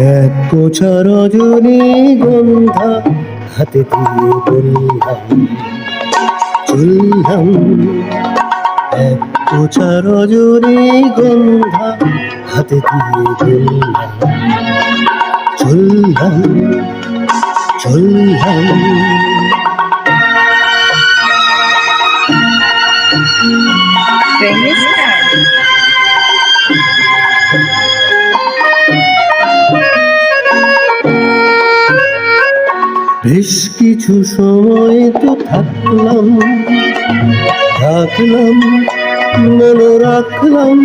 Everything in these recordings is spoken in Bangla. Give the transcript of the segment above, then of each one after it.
গোছা রজনী গন্ধা, হাতে দিয়ে বললাম, চললাম। এক গোছা রজনী গন্ধা, হাতে দিয়ে বললাম, চললাম চললাম। প্রেমের স্টার বেশ কিছু সময় তো থাকলাম থাকলাম, মনে রাখলাম।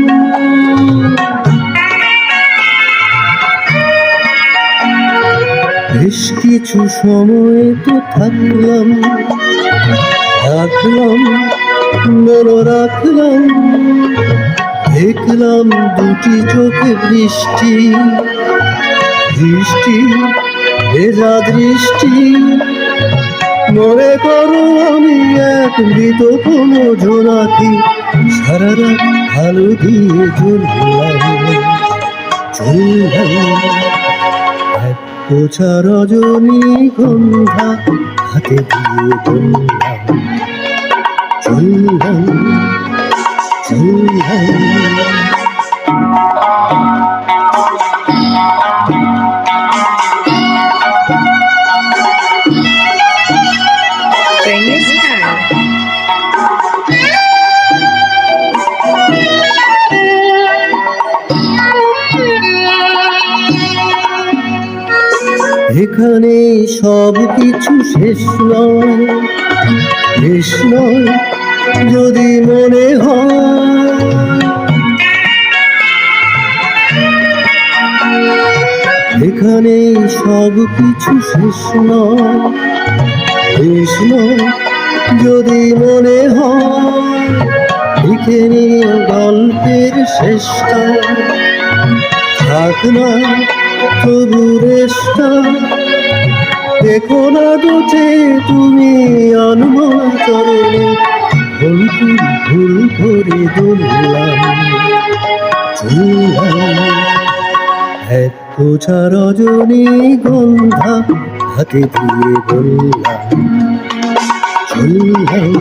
বেশ কিছু সময় তো থাকলাম থাকলাম, মনে রাখলাম। দেখলাম দুটি চোখে বৃষ্টি বৃষ্টি ভেজা দৃষ্টি মনে করো আমি এক মৃত কোনো জোনাকি। সারা রাত আলো দিয়ে রজনী গন্ধা হাতে দিয়ে এখানে সব কিছু শেষ নয়। শেষ নয় যদি মনে হয়। এখানে সব কিছু শেষ নয়। শেষ নয় যদি মনে হয়। লিখে গল্পের শেষটা। থাক না তবু রেশটা দেখো না গোছে তুমি অনুমান করলে। ভুল ভুল করে দুললাম। এক গোছা রজনী গন্ধা হাতে দিয়ে বললাম চললাম